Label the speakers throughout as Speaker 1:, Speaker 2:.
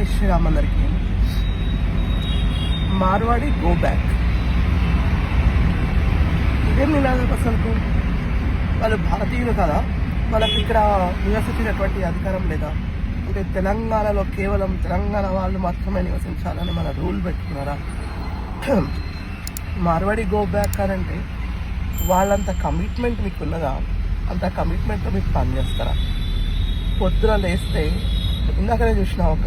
Speaker 1: జై శ్రీరామ్ అందరికీ Marwadi go back ఇదేం నినాదం అసలు వాళ్ళు భారతీయులు కదా? వాళ్ళకి ఇక్కడ నివసించినటువంటి అధికారం లేదా? అంటే తెలంగాణలో కేవలం తెలంగాణ వాళ్ళు మాత్రమే నివసించాలని మన రూల్ పెట్టుకున్నారా? మార్వాడి గో బ్యాక్ అని అంటే వాళ్ళంత కమిట్మెంట్ మీకు ఉన్నదా? అంత కమిట్మెంట్తో మీకు పనిచేస్తారా? పొద్దున లేస్తే ఇందాకనే చూసిన ఒక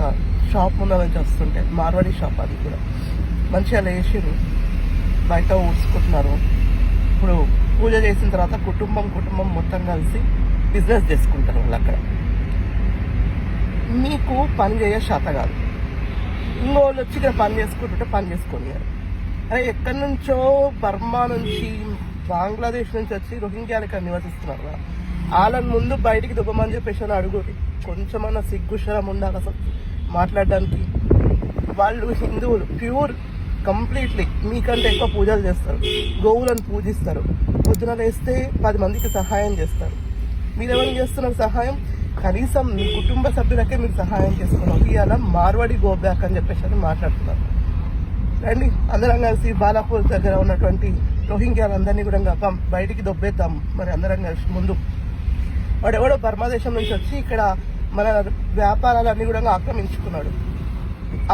Speaker 1: షాప్ ముందు నుంచి వస్తుంటే మార్వాడి షాప్ అది కూడా. మంచిగా లేచిరు బయట ఊడ్చుకుంటున్నారు. ఇప్పుడు పూజ చేసిన తర్వాత కుటుంబం కుటుంబం మొత్తం కలిసి బిజినెస్ చేసుకుంటారు వాళ్ళు అక్కడ. మీకు పని చేయ శాత కాదు. ఇంకోళ్ళు వచ్చి ఇక్కడ పని చేసుకుంటుంటే పని చేసుకొని అరే ఎక్కడి నుంచో బర్మా నుంచి బంగ్లాదేశ్ నుంచి వచ్చి రోహింగ్యాలు ఇక్కడ నివసిస్తున్నారు వాళ్ళని ముందు బయటికి దుబ్బమని చెప్పేసి అని అడుగురి కొంచెమన్నా సిగ్గుశరం ఉండాలి అసలు. మాట్లాడడానికి వాళ్ళు హిందువులు ప్యూర్ కంప్లీట్లీ మీకంటే ఎక్కువ పూజలు చేస్తారు. గోవులను పూజిస్తారు. పొద్దున లేస్తే పది మందికి సహాయం చేస్తారు. మీరు చేస్తున్నారు సహాయం? కనీసం మీ కుటుంబ సభ్యులకే మీరు సహాయం చేసుకున్నారు ఇవాళ మార్వాడి గోబ్యాక్ అని చెప్పేసి అని మాట్లాడుతున్నారు. రండి అందరం కలిసి బాలాపూర్ దగ్గర ఉన్నటువంటి రోహింగ్యాలందరినీ కూడా బయటికి దొబ్బేద్దాం. మరి అందరం కలిసి ముందు. వాడెవడో ఎవడో దేశం నుంచి వచ్చి ఇక్కడ మన వ్యాపారాలన్నీ కూడా ఆక్రమించుకున్నాడు.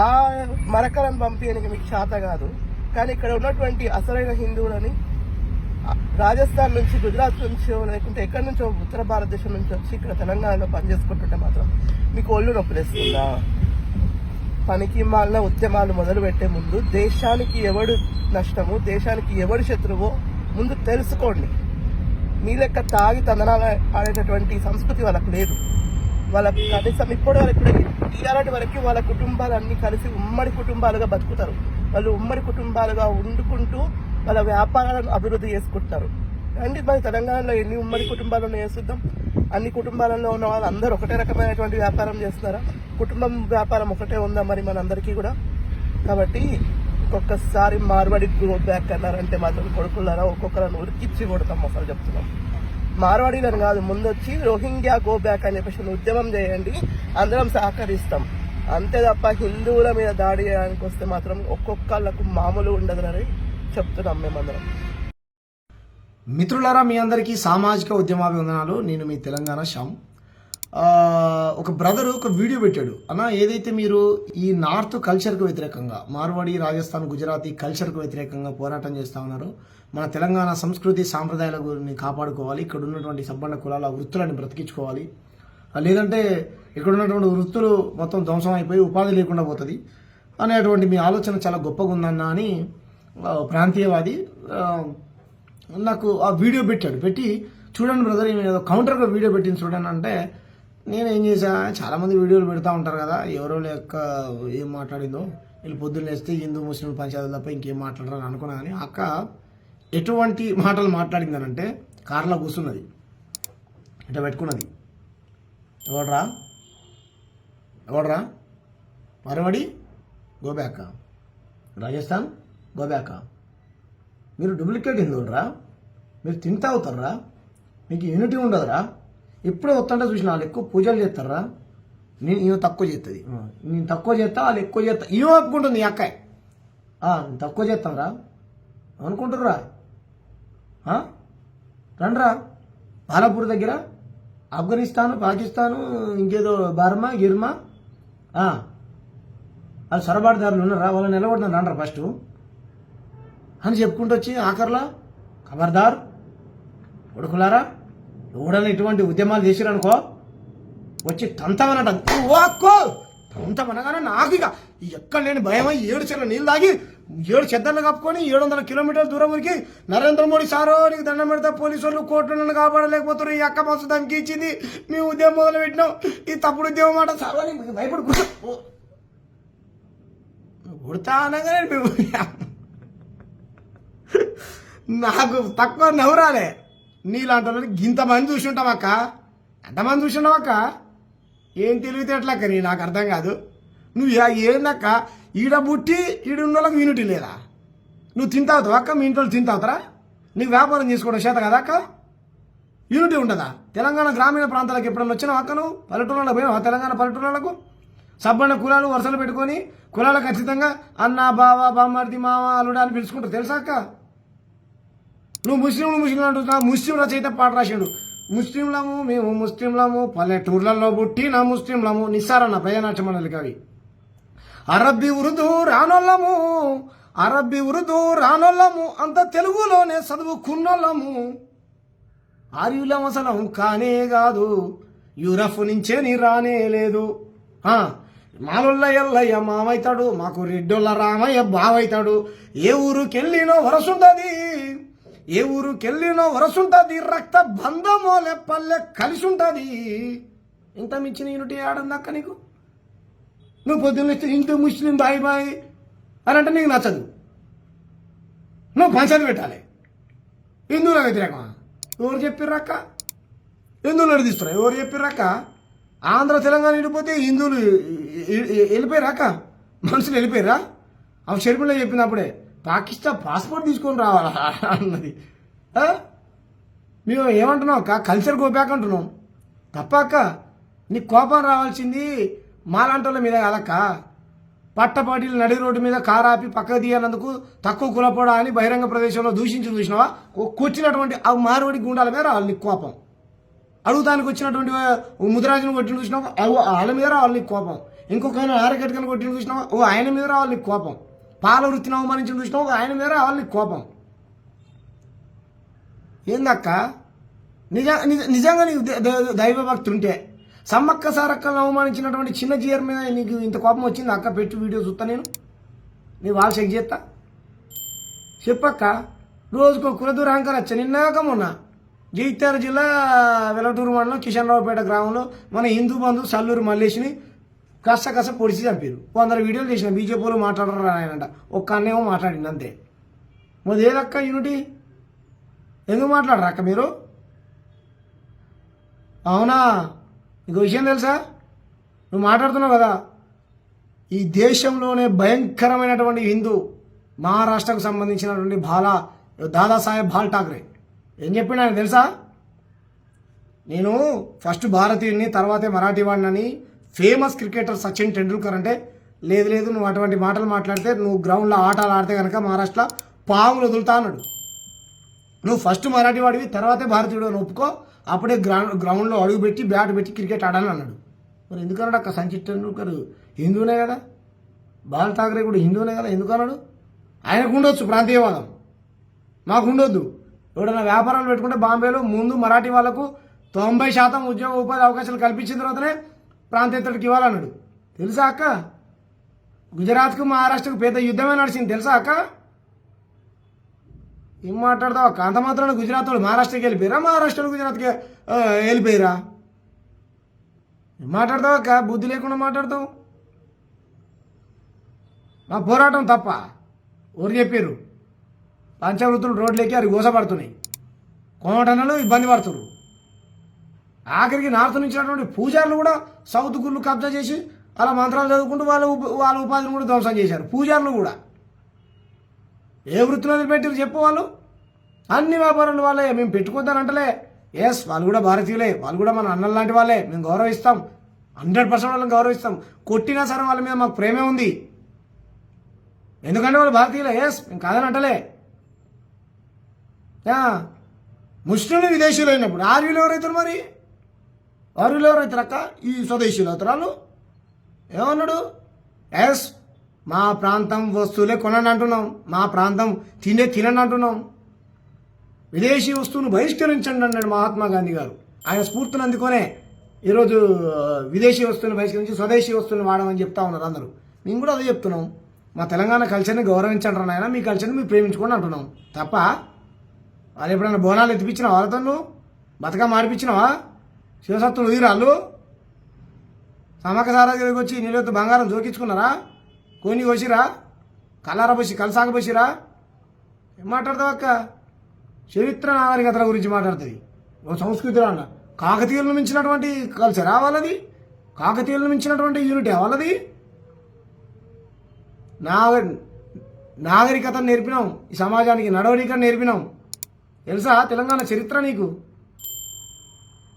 Speaker 1: ఆ మరకలను పంపించడానికి మీకు చేత కాదు. కానీ ఇక్కడ ఉన్నటువంటి అసలైన హిందువులని రాజస్థాన్ నుంచి గుజరాత్ నుంచి లేకుంటే ఎక్కడి నుంచో ఉత్తర భారతదేశం నుంచి వచ్చి ఇక్కడ తెలంగాణలో పనిచేసుకుంటుంటే మాత్రం మీకు ఒళ్ళు నొప్పిలేస్తుందా? పనికి మాలిన ఉద్యమాలు మొదలు పెట్టే ముందు దేశానికి ఎవడు నష్టము దేశానికి ఎవడు శత్రువో ముందు తెలుసుకోండి. మీ లెక్క తాగి తందనాలు ఆడేటటువంటి సంస్కృతి వాళ్ళకు లేదు. వాళ్ళ కనీసం ఇప్పటి వరకు ఇలాంటి వరకు వాళ్ళ కుటుంబాలన్నీ కలిసి ఉమ్మడి కుటుంబాలుగా బతుకుతారు. వాళ్ళు ఉమ్మడి కుటుంబాలుగా వండుకుంటూ వాళ్ళ వ్యాపారాలను అభివృద్ధి చేసుకుంటారు. అండి మరి తెలంగాణలో ఎన్ని ఉమ్మడి కుటుంబాలు ఉన్నాయో చూద్దాం. అన్ని కుటుంబాలలో ఉన్న వాళ్ళు అందరూ ఒకటే రకమైనటువంటి వ్యాపారం చేస్తున్నారా? కుటుంబం వ్యాపారం ఒకటే ఉందా మరి మనందరికీ కూడా? కాబట్టి ఒక్కొక్కసారి మార్వాడి గ్రో బ్యాక్ అన్నారంటే మాత్రం కొడుకులారా ఒక్కొక్కరిని ఉరికిచ్చి కొడతాం అసలు చెప్తున్నాం. మార్వాడీలను కాదు ముందొచ్చి రోహింగ్యా గో బ్యాక్ అని చెప్పేసి ఉద్యమం చేయండి అందరం సహకరిస్తాం. అంతే తప్ప హిందువుల మీద దాడి చేయడానికి వస్తే మాత్రం ఒక్కొక్కళ్ళకు మామూలు ఉండదని చెప్తున్నాం మేమందరం.
Speaker 2: మిత్రులారా మీ అందరికీ సామాజిక ఉద్యమాభివందనాలు. నేను మీ తెలంగాణ శ్యామ్. ఒక బ్రదర్ ఒక వీడియో పెట్టాడు. అన్న ఏదైతే మీరు ఈ నార్త్ కల్చర్కు వ్యతిరేకంగా మార్వాడి రాజస్థాన్ గుజరాతీ కల్చర్కు వ్యతిరేకంగా పోరాటం చేస్తూ ఉన్నారో మన తెలంగాణ సంస్కృతి సాంప్రదాయాల గురిని కాపాడుకోవాలి. ఇక్కడ ఉన్నటువంటి సంపన్న కులాల వృత్తులను బ్రతికించుకోవాలి. లేదంటే ఇక్కడ ఉన్నటువంటి వృత్తులు మొత్తం ధ్వంసం అయిపోయి ఉపాధి లేకుండా పోతుంది. అనేటువంటి మీ ఆలోచన చాలా గొప్పగా ఉందన్న అని ప్రాంతీయవాది నాకు ఆ వీడియో పెట్టాడు. పెట్టి చూడండి బ్రదర్ ఏదో కౌంటర్గా వీడియో పెట్టింది చూడండి అంటే నేను ఏం చేశా? చాలామంది వీడియోలు పెడతా ఉంటారు కదా ఎవరో లేక ఏం మాట్లాడిందో? వీళ్ళు పొద్దున్న లేస్తే హిందూ ముస్లిం పంచాయతీ తప్ప ఇంకేం మాట్లాడరని అనుకున్నా కానీ అక్క ఎటువంటి మాటలు మాట్లాడిందనంటే కార్లో కూర్చున్నది. ఇట్లా పెట్టుకున్నది. ఎవడ్రా? ఎవడ్రా? మరవడి? గోబ్యాక రాజస్థాన్? గోబ్యాక మీరు డూప్లికేట్ హిందువులరా మీరు తింటా అవుతారా? మీకు యూనిటీ ఉండదురా? ఎప్పుడో వస్తుంటే చూసిన వాళ్ళు ఎక్కువ పూజలు చేస్తారా? నేను ఈమె తక్కువ చేస్తుంది నేను తక్కువ చేస్తా వాళ్ళు ఎక్కువ చేస్తా. ఈమె ఒప్పుకుంటుంది అక్కాయ్. తక్కువ చేస్తాంరా అనుకుంటుర్రా ఆ? రండ్రా. బాలాపూర్ దగ్గర? ఆఫ్ఘనిస్తాను పాకిస్తాను ఇంకేదో బర్మా గిర్మా? వాళ్ళు సొరబాటుదారులు ఉన్నారా? వాళ్ళని నిలబడుతున్నారు రండ్రా ఫస్ట్ అని చెప్పుకుంటూ వచ్చి ఆఖర్లా ఖబర్దార్ కొడుకులారా ఎవడన్నా ఇటువంటి ఉద్యమాలు చేసిరనుకో వచ్చి తంతమనట ఓక్కో తంతమనగానే నాకు ఇక ఎక్కడ లేని భయమై ఏడు చెల్ల నీళ్ళు తాగి ఏడు చెద్దర్లు కప్పుకొని ఏడు వందల కిలోమీటర్ల దూరం వరకు నరేంద్ర మోడీ సారో నీకు దండం పెడతా పోలీసు వాళ్ళు కోర్టు నన్ను కాపాడలేకపోతారు ఈ అక్క మస్తు దానికి ఇచ్చింది మేము ఉద్యమం మొదలు పెట్టినాం ఈ తప్పుడు ఉద్యమం మాట సారో అని భయపడి కూర్చో. అనగానే మేము నాకు తక్కువ నవ్వురాలే. నీలాంటి వాళ్ళని చూసి చూసుంటాం అక్క. ఎంతమంది చూసుంటాం అక్క? ఏం తెలివితేటలక్క నీ నాకు అర్థం కాదు. నువ్వు ఏందక్క ఈడ పుట్టి ఈడ ఉన్న వాళ్ళకి యూనిటీ లేదా? నువ్వు తింటావు అక్క? మీ ఇంట్లో తింటావుతారా నీకు వ్యాపారం చేసుకోవడం చేత కదా అక్క? యూనిటీ ఉంటుందా? తెలంగాణ గ్రామీణ ప్రాంతాలకు ఎప్పుడన్నా వచ్చిన అక్క నువ్వు? పల్లెటూళ్ళలో పోయినావా? తెలంగాణ పల్లెటూళ్ళకు సబ్బన్న కులాలు వరుసలు పెట్టుకొని కులాలు ఖచ్చితంగా అన్న బావ బామ్మర్ది మావ అల్లుడా అని పిలుచుకుంటారు. తెలుసా అక్క? నువ్వు ముస్లింలు ముస్లింలు అంటున్నావు. ముస్లిం రచయిత పాట రాశాడు ముస్లింలము మేము ముస్లింలము. పల్లెటూర్లలో పుట్టిన ముస్లింలము. నిస్సారన్న ప్రజానాట్య మండలి కవి అరబ్బీ ఉరుదు రానోళ్ళము అరబ్బీ ఉరుదు రానోళ్ళము అంత తెలుగులోనే చదువుకున్నోళ్ళము ఆర్యులం అసలు కానే కాదు యూరఫ్ నుంచే నీ రానే లేదు. ఆ, మాలొల్ల ఎల్లయ్య మావైతాడు మాకు రెడ్డొల్ల రామయ్య బావైతాడు. ఏ ఊరుకెళ్ళినో వరసుంటది ఏ ఊరుకెళ్ళినో వరసుంటది రక్త బంధమోలే పల్లె కలిసి ఉంటుంది ఇంత మించిన యూనిటీ ఆడందక్క నీకు? నువ్వు పొద్దున్న హిందూ ముస్లిం బాయ్ బాయ్ అని అంటే నీకు నచ్చదు. నువ్వు పంచాయతీ పెట్టాలి. హిందువుల వ్యతిరేకమా? ఎవరు చెప్పిర్రక్క హిందువులు నడిపిస్తున్నారు ఎవరు చెప్పిర్రక్క ఆంధ్ర తెలంగాణ వెళ్ళిపోతే హిందువులు వెళ్ళిపోయారాక మనుషులు వెళ్ళిపోయారా అవి షర్మిల చెప్పినప్పుడే పాకిస్తాన్ పాస్పోర్ట్ తీసుకొని రావాలా? అన్నది. మేము ఏమంటున్నాం అక్క? కల్చర్ గోపాక్ అంటున్నాం. తప్ప అక్క నీకు కోపం రావాల్సింది మాలాంటోళ్ళ మీద కాదక్క. పట్టపాటిలు నడి రోడ్డు మీద కారాపి పక్కకు తీయనందుకు తక్కువ కులపోడా అని బహిరంగ ప్రదేశంలో దూషించి చూసినావా? ఓ కూర్చున్నటువంటి ఆ మారువడి గుండాల మీద రావాలి కోపం. అడుగుతానికి వచ్చినటువంటి ఓ ముదిరాజును కొట్టిన చూసినావా? వాళ్ళ మీద రావాలి కోపం. ఇంకొక ఆయన ఆరగట్టుకని కొట్టిన చూసినావా? ఓ ఆయన మీద రావాలి కోపం. పాల వృత్తిని అవమానించిన చూసినావా? ఓ ఆయన మీద రావాలి కోపం. ఏందక్క? నిజ నిజ- నిజంగా నీకు దైవభక్తి ఉంటే సమ్మక్క సారక్కలను అవమానించినటువంటి చిన్న జీఆర్ మీద నీకు ఇంత కోపం వచ్చింది? అక్క పెట్టి వీడియో చూస్తా నేను. నీ వాళ్ళు చెక్ చేస్తా. చెప్పక్క రోజుకో కులదూర యాంకర్ వచ్చా? నిన్నాక మొన్న జగిత్యాల జిల్లా వెలటూరు మండలం కిషన్రావుపేట గ్రామంలో మన హిందూ బంధువు సల్లూరు మల్లేష్ని కష్ట కష్ట పొడిచి చంపారు కొందరు వీడియోలు చేసిన బీజేపీలో మాట్లాడరు ఆయనంట ఒక్క అన్నేమో మాట్లాడింది అంతే. మరి ఏదక్క యూనిటీ? ఎందుకు మాట్లాడరా అక్క మీరు? అవునా? నీకు విషయం తెలుసా? నువ్వు మాట్లాడుతున్నావు కదా? ఈ దేశంలోనే భయంకరమైనటువంటి హిందూ మహారాష్ట్రకు సంబంధించినటువంటి బాలా దాదాసాహెబ్ బాల్ ఠాక్రే. ఏం చెప్పిండు ఆయన తెలుసా? నేను ఫస్ట్ భారతీయుని తర్వాతే మరాఠీ వాడినని ఫేమస్ క్రికెటర్ సచిన్ టెండూల్కర్ అంటే లేదు లేదు నువ్వు అటువంటి మాటలు మాట్లాడితే నువ్వు గ్రౌండ్లో ఆటలు ఆడితే కనుక మహారాష్ట్ర పాములు వదులుతా అన్నాడు. నువ్వు ఫస్ట్ మరాఠీ వాడివి తర్వాతే భారతీయుడు అని ఒప్పుకో. అప్పుడే గ్రౌండ్ గ్రౌండ్లో అడుగు పెట్టి బ్యాట్ పెట్టి క్రికెట్ ఆడాలని అన్నాడు. మరి ఎందుకన్నాడు అక్క సంచిత్ టెండూల్కర్? హిందూనే కదా. బాల్ ఠాకరే కూడా హిందూనే కదా. ఎందుకు అన్నాడు ఆయనకు ఉండొచ్చు ప్రాంతీయవాదం. మాకు ఉండొద్దు. ఎవడన్నా వ్యాపారాలు పెట్టుకుంటే బాంబేలో ముందు మరాఠీ వాళ్ళకు తొంభై శాతం ఉద్యోగ ఉపాధి అవకాశాలు కల్పించిన తర్వాతనే ప్రాంతీయతడికి ఇవ్వాలన్నాడు. తెలుసా అక్క? గుజరాత్కు మహారాష్ట్రకు పెద్ద యుద్ధమే నడిచింది. తెలుసా అక్క? ఏం మాట్లాడతావు? అక్క అంత మాత్రాన గుజరాత్ వాళ్ళు మహారాష్ట్రకి వెళ్ళిపోయారా? మహారాష్ట్ర గుజరాత్కి వెళ్ళిపోయారా? ఏం మాట్లాడతావు అక్క? బుద్ధి లేకుండా మాట్లాడతావు? నా పోరాటం తప్ప ఎవరు చెప్పారు పంచవృత్తులు రోడ్లెక్కి అవి గోసపడుతున్నాయి కోమటనలు ఇబ్బంది పడుతున్నారు ఆఖరికి నార్త్ నుంచి పూజారులు కూడా సౌత్ గుళ్ళు కబ్జా చేసి అలా మంత్రాలు చదువుకుంటూ వాళ్ళ ఉప- వాళ్ళ ఉపాధిని కూడా ధ్వంసం చేశారు. పూజారులు కూడా. ఏ వృత్తిలో వదిలిపెట్టారు చెప్పు వాళ్ళు? అన్ని వ్యాపారాలు వాళ్ళే మేము పెట్టుకుంటానంటలే ఎస్ వాళ్ళు కూడా భారతీయులే వాళ్ళు కూడా మన అన్నల లాంటి వాళ్ళే మేము గౌరవిస్తాం. హండ్రెడ్ పర్సెంట్ వాళ్ళని గౌరవిస్తాం. కొట్టినా సరే వాళ్ళ మీద మాకు ప్రేమే ఉంది. ఎందుకంటే వాళ్ళు భారతీయులే. ఎస్ మేము కాదని అంటలే. ముస్లింలు విదేశీయులు అయినప్పుడు ఆర్యులు ఎవరైతారు మరి? ఆర్యులు ఎవరైతారు అక్క? ఈ స్వదేశీయులు అవుతారు వాళ్ళు. ఏమన్నాడు? ఎస్ మా ప్రాంతం వస్తువులే కొనండి అంటున్నాం మా ప్రాంతం తినే తినండి అంటున్నాం విదేశీ వస్తువును బహిష్కరించండి అన్నాడు మహాత్మా గాంధీ గారు. ఆయన స్ఫూర్తిని అందుకొనే ఈరోజు విదేశీ వస్తువులను బహిష్కరించి స్వదేశీ వస్తువులను వాడమని చెప్తా ఉన్నారు అందరూ. మేము కూడా అదే చెప్తున్నాం. మా తెలంగాణ కల్చర్ని గౌరవించండి నాయన మీ కల్చర్ని మీరు ప్రేమించుకోండి అంటున్నాం. తప్ప వాళ్ళు ఎప్పుడైనా బోనాలు ఎత్తిపించినా వాళ్ళతో నువ్వు బతుకమ్మ శివసత్వం శివసత్తులు ఉదిరాళ్ళు సమక సారా దగ్గరికి వచ్చి నీళ్ళతో బంగారం జోకించుకున్నారా? కోని కోసిరా కల్లార పోసి కలసాగ పోసిరా ఏం మాట్లాడతావు అక్క చరిత్ర నాగరికతల గురించి మాట్లాడుతుంది ఓ సంస్కృతి అన్న కాకతీయులను మించినటువంటి కల్చరా వాళ్ళది కాకతీయులను మించినటువంటి యూనిట్ వాళ్ళది నాగ నాగరికత నేర్పినాం ఈ సమాజానికి నడవడికను నేర్పినాం తెలుసా? తెలంగాణ చరిత్ర నీకు?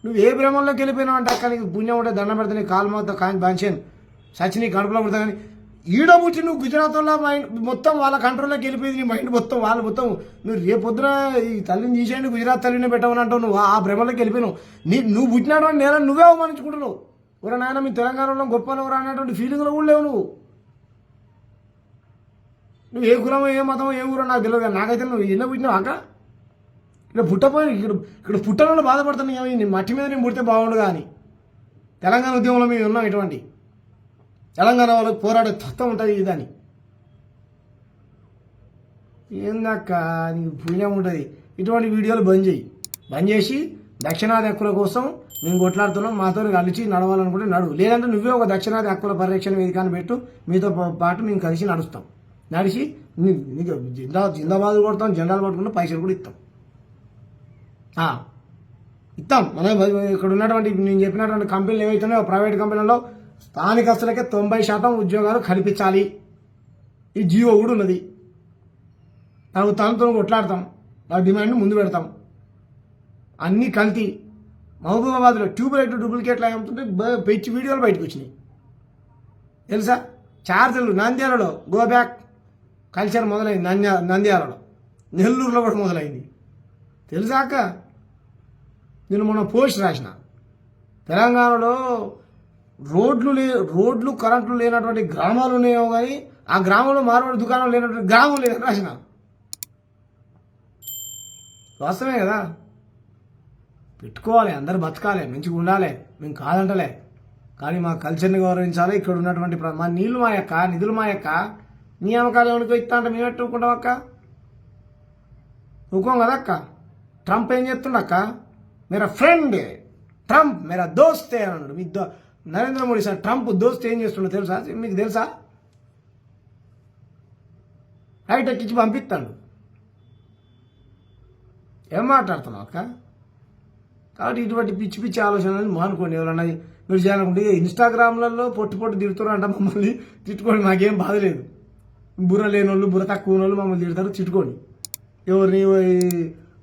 Speaker 2: నువ్వు ఏ భ్రమంలోకి వెళ్ళిపోయినావు అంటే అక్క నీకు పుణ్యం ఉంటే దండం పెడతా నీ కాలు మొత్తం కాని బాంచాను సచిని కడుపులో పుడతా కానీ ఈడ పుట్టి నువ్వు గుజరాత్లో మైండ్ మొత్తం వాళ్ళ కంట్రోల్లోకి వెళ్ళిపోయింది నీ మైండ్ మొత్తం వాళ్ళు మొత్తం నువ్వు రేపొద్దున ఈ తల్లిని తీసేయండి గుజరాత్ తల్లిని పెట్టమని అంటావు నువ్వు ఆ భ్రమలోకి వెళ్ళిపోయినావు. నీ నువ్వు పుట్టినాడు నేను నువ్వే అవమానించుకుంటున్నావు. ఎవరు నాయన మీ తెలంగాణలో గొప్పలు అనేటువంటి ఫీలింగ్లో కూడా లేవు నువ్వు. నువ్వు ఏ కులమో ఏ మతమో ఏ ఊరో నాకు తెలియదు కానీ నాకైతే నువ్వు ఎన్నో పుట్టినావు అక్క ఇక్కడ పుట్టపోయి ఇక్కడ ఇక్కడ పుట్టడంలో బాధపడుతున్నావు మట్టి మీద నేను పుడితే బాగుండు కానీ. తెలంగాణ ఉద్యమంలో మేము ఉన్నాం ఇటువంటి. తెలంగాణ వాళ్ళకి పోరాడే తత్వం ఉంటుంది ఇదని ఏందక్క నీకు పుణ్యం ఉంటుంది. ఇటువంటి వీడియోలు బంద్ చేయి. బంద్ చేసి దక్షిణాది హక్కుల కోసం మేము కొట్లాడుతున్నాం మాతో కలిసి నడవాలనుకుంటే నడువు లేదంటే నువ్వే ఒక దక్షిణాది హక్కుల పరిరక్షణ వేదికను పెట్టు మీతో పాటు మేము కలిసి నడుస్తాం. నడిచి నీకు జిందా జిందాబాద్ కొడతాం జెండాలు పట్టుకుంటే పైసలు కూడా ఇస్తాం. ఇస్తాం. మన ఇక్కడ ఉన్నటువంటి నేను చెప్పినటువంటి కంపెనీలు ఏవైతున్నాయో ప్రైవేట్ కంపెనీలలో స్థానికస్తులకే తొంభై శాతం ఉద్యోగాలు కల్పించాలి. ఈ జియో కూడా ఉన్నది. నాకు తనతో కొట్లాడతాం. ఆ డిమాండ్ని ముందు పెడతాం. అన్నీ కల్తీ. మహబూబాబాద్లో ట్యూబ్ లైట్ డూప్లికేట్లు అమ్ముతుంటే బ- పెంచి వీడియోలు బయటకు వచ్చినాయి. తెలుసా? చార్జర్లు నంద్యాలలో గో బ్యాక్ కల్చర్ మొదలైంది నంద్యా నంద్యాలలో. నెల్లూరులో కూడా మొదలైంది. తెలుసాక నేను మొన్న పోస్ట్ రాసిన. తెలంగాణలో రోడ్లు లే రోడ్లు కరెంట్లు లేనటువంటి గ్రామాలు ఉన్నాయో కానీ ఆ గ్రామంలో మార్వాడి దుకాణం లేనటువంటి గ్రామం లేదని రాసిన వాస్తవమే కదా? పెట్టుకోవాలి అందరు బతకాలి మంచిగా ఉండాలి మేము కాదంటలే. కానీ మా కల్చర్ని గౌరవించాలి ఇక్కడ ఉన్నటువంటి మా నీళ్ళు మా యొక్క నిధులు మా యొక్క నీ అమ్మకాలు ఎవరికో ఇస్తా అంటే మేము పెట్టుకుంటాం అక్క. ఊకోం కదా అక్క? ట్రంప్ ఏం చెప్తుండక్క మేరా ఫ్రెండ్ ట్రంప్ మేరా దోస్తే అన్నాడు. మీ దో నరేంద్ర మోడీ సార్ ట్రంప్ దోస్త్ ఏం చేస్తుండో తెలుసా? మీకు తెలుసా? హైట్ ఎక్కించి పంపిస్తాడు. ఏం మాట్లాడుతున్నావు అక్క? కాబట్టి ఇటువంటి పిచ్చి పిచ్చి ఆలోచనలు మానుకోండి ఎవరన్నా. మీరు చేయాలనుకుంటే ఇన్స్టాగ్రామ్లలో పొట్టు పొట్టు తిడుతున్నారు అంట మమ్మల్ని. తిట్టుకోండి మాకేం బాధ లేదు. బుర్ర లేని వాళ్ళు బుర్ర తక్కువ వాళ్ళు మమ్మల్ని తిడతారు తిట్టుకోండి. ఎవరిని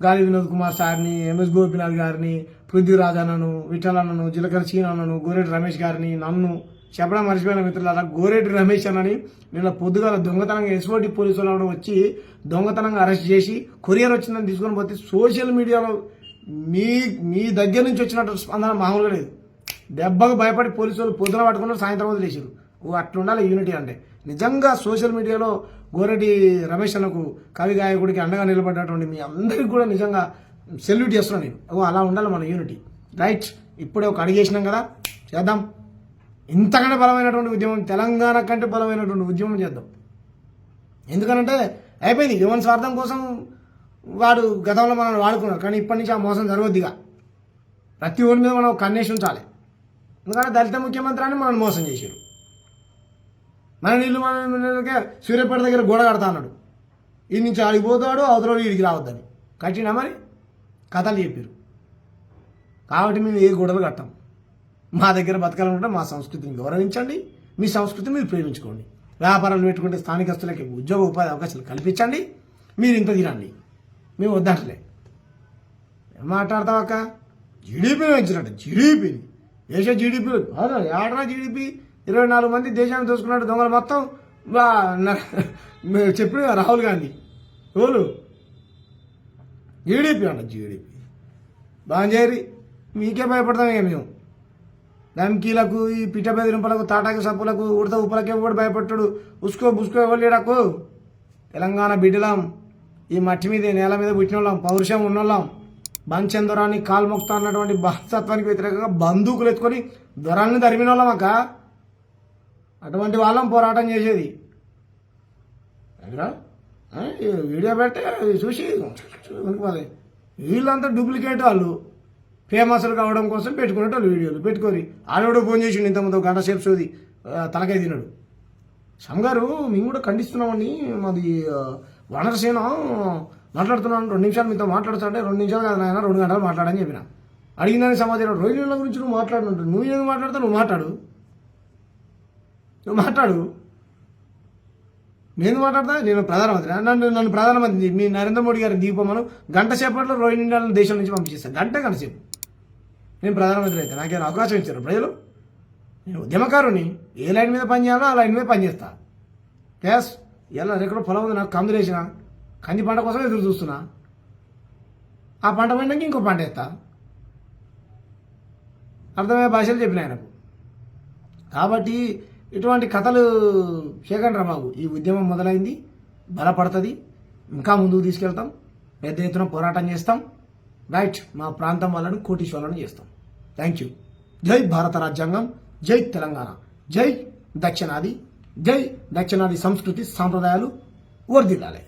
Speaker 2: గాలి వినోద్ కుమార్ సార్ని ఎంఎస్ గోపినాథ్ గారిని పృథ్వీరాజ్ అన్నను విఠల్ అన్నను జిలకర చీన్ అన్నను గోరెడ్డి రమేష్ గారిని నన్ను చెప్పడం మర్చిపోయిన మిత్రులారా గోరెడ్డి రమేష్ అన్నని నిన్న పొద్దుగాల దొంగతనంగా ఎస్ఓటి పోలీసు వాళ్ళు వచ్చి దొంగతనంగా అరెస్ట్ చేసి కొరియర్ వచ్చిందని తీసుకొని పోతే సోషల్ మీడియాలో మీ మీ దగ్గర నుంచి వచ్చినట్టు స్పందన మామూలుగా లేదు. దెబ్బకు భయపడి పోలీసు వాళ్ళు పొద్దున పట్టుకున్నారు సాయంత్రం వదిలేసారు ఓ అట్లుండాలి యూనిటీ అంటే. నిజంగా సోషల్ మీడియాలో గోరెడ్డి రమేష్ అన్నకు కవి గాయకుడికి అండగా నిలబడ్డటువంటి మీ అందరికి కూడా నిజంగా సెల్యూట్ చేస్తున్నాను నేను. ఓ అలా ఉండాలి మన యూనిటీ రైట్ ఇప్పుడే ఒక అడిగేసినాం కదా చేద్దాం. ఇంతకంటే బలమైనటువంటి ఉద్యమం తెలంగాణ కంటే బలమైనటువంటి ఉద్యమం చేద్దాం. ఎందుకనంటే అయిపోయింది. యువన్ స్వార్థం కోసం వాడు గతంలో మనం వాడుకున్నారు కానీ ఇప్పటి నుంచి ఆ మోసం జరగొద్దిగా. ప్రతి ఒడి మీద మనం కన్నేసి ఉంచాలి. ఎందుకంటే దళిత ముఖ్యమంత్రి అని మనం మోసం చేశారు. మన నీళ్ళు మన సూర్యపేట దగ్గర గోడ కడతా అన్నాడు. ఈ నుంచి ఆడికి పోతాడు అవతల వీడికి రావద్దని. కట్టినా మరి? కథలు చెప్పారు కాబట్టి మేము ఏ గొడవలు కట్టాం. మా దగ్గర బతకాలనుకుంటే మా సంస్కృతిని గౌరవించండి మీ సంస్కృతిని మీరు ప్రేమించుకోండి. వ్యాపారాలు పెట్టుకుంటే స్థానికస్తులకి ఉద్యోగ ఉపాధి అవకాశాలు కల్పించండి మీరు ఇంత తినండి. మేము వద్దట్లే. ఏం మాట్లాడతావు అక్క? జీడీపీని పెంచినట్టు జీడిపిని దేశ జీడిపి ఏడరా జీడిపి ఇరవై నాలుగు మంది దేశాన్ని చూసుకున్నట్టు దొంగలు మొత్తం చెప్పిన రాహుల్ గాంధీ. ఎవరు? జీడిపి అంట జీడిపి బాంజేరి మీకే భయపడతాం ఇక మేము ధమ్కీలకు ఈ పిట్ట బెదిరింపులకు తాటాకి సప్పులకు ఉడత ఉప్పులకే కూడా భయపడ్డాడు ఉసుకో బుసుకో ఇవ్వలేడకు తెలంగాణ బిడ్డలాం ఈ మట్టి మీద నేల మీద పుట్టిన వాళ్ళం పౌరుషం ఉన్నోళ్ళం బంచం దొరాన్ని కాల్మొక్తా అన్నటువంటి బాధతత్వానికి వ్యతిరేకంగా బందూకులు ఎత్తుకొని దొరాన్ని తరిమిన వాళ్ళం అక్క అటువంటి వాళ్ళం పోరాటం చేసేది వీడియో పెట్టి చూసి మరి వీళ్ళంతా డూప్లికేట్ వాళ్ళు. ఫేమస్లు కావడం కోసం పెట్టుకునేటోళ్ళు వీడియోలు. పెట్టుకొని ఆడవాడు ఫోన్ చేసిండు ఇంతమంది గంట సేపు సోది. ఆ, తలకాయ తిన్నాడు. సంగారు మేము కూడా ఖండిస్తున్నామండి. మాది వనరసేన మాట్లాడుతున్నాను రెండు నిమిషాలు మీతో మాట్లాడుతుంటే రెండు నిమిషాలు కాదు నాయన రెండు గంటలు మాట్లాడని చెప్పిన. అడిగిందని సమాచారం. రోజుల గురించి నువ్వు మాట్లాడినట్టు నువ్వు ఏది మాట్లాడతావు? నువ్వు మాట్లాడు. నువ్వు మాట్లాడు. నేను మాట్లాడతా నేను ప్రధానమంత్రి. నన్ను నన్ను ప్రధానమంత్రి మీ నరేంద్ర మోడీ గారిని దీపమను గంట సేపట్లో రోహింగ్యాలను దేశం నుంచి పంపించేస్తాను గంట గంట సేపు. నేను ప్రధానమంత్రి అయితే నాకేమైనా అవకాశం ఇచ్చారు ప్రజలు? నేను ఉద్యమకారుని ఏ లైన్ మీద పనిచేయాలో ఆ లైన్ మీద పనిచేస్తా గ్యాస్ ఎలా ఎక్కడో పొలం ఉంది నాకు కందులు వేసిన కంది పంట కోసం ఎదురు చూస్తున్నా. ఆ పంట పండినాక ఇంకో పంట వేస్తా. అర్థమయ్యే భాషలు చెప్పిన ఆయనకు. కాబట్టి ఇటువంటి కథలు చేయకండి బాబు ఈ ఉద్యమం మొదలైంది. బలపడుతుంది. ఇంకా ముందుకు తీసుకెళ్తాం. పెద్ద ఎత్తున పోరాటం చేస్తాం. రైట్ మా ప్రాంతం వాళ్ళను కోటీశ్వరులను చేస్తాం. థ్యాంక్ యూ జై భారత రాజ్యాంగం జై తెలంగాణ జై దక్షిణాది జై దక్షిణాది సంస్కృతి సాంప్రదాయాలు వర్దిల్లాలి